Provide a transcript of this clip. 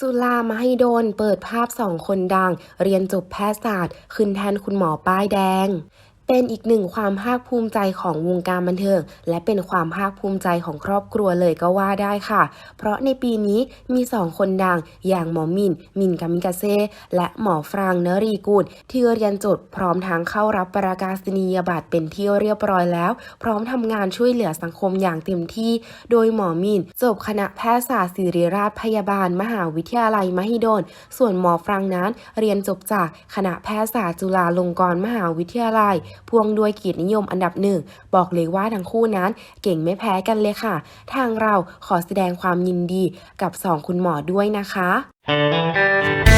จุฬามหิดลเปิดภาพสองคนดัง เรียนจบแพทยศาสตร์ ขึ้นแทนคุณหมอป้ายแดง เป็นอีกหนึ่งความภาคภูมิใจของวงการบันเทิง และเป็นความภาคภูมิใจของครอบครัวเลยก็ว่าได้ค่ะ เพราะในปีนี้มีสองคนดังอย่างหมอมิน มินกามิกาเซและหมอฟรางก์นรีกูลที่เรียนจบพร้อมทั้งเข้ารับประกาศนียบัตรเป็นที่เรียบร้อยแล้ว พร้อมทำงานช่วยเหลือสังคมอย่างเต็มที่ โดยหมอมิน จบคณะแพทยศาสตร์ศิริราชพยาบาล มหาวิทยาลัยมหิดล ส่วนหมอฟรังนั้นเรียนจบจากคณะแพทยศาสตร์จุฬาลงกรณ์มหาวิทยาลัยพวงด้วยเกียรตินิยมอันดับหนึ่ง บอกเลยว่าทั้งคู่นั้นเก่งไม่แพ้กันเลยค่ะ ทางเราขอแสดงความยินดีกับสองคุณหมอด้วยนะคะ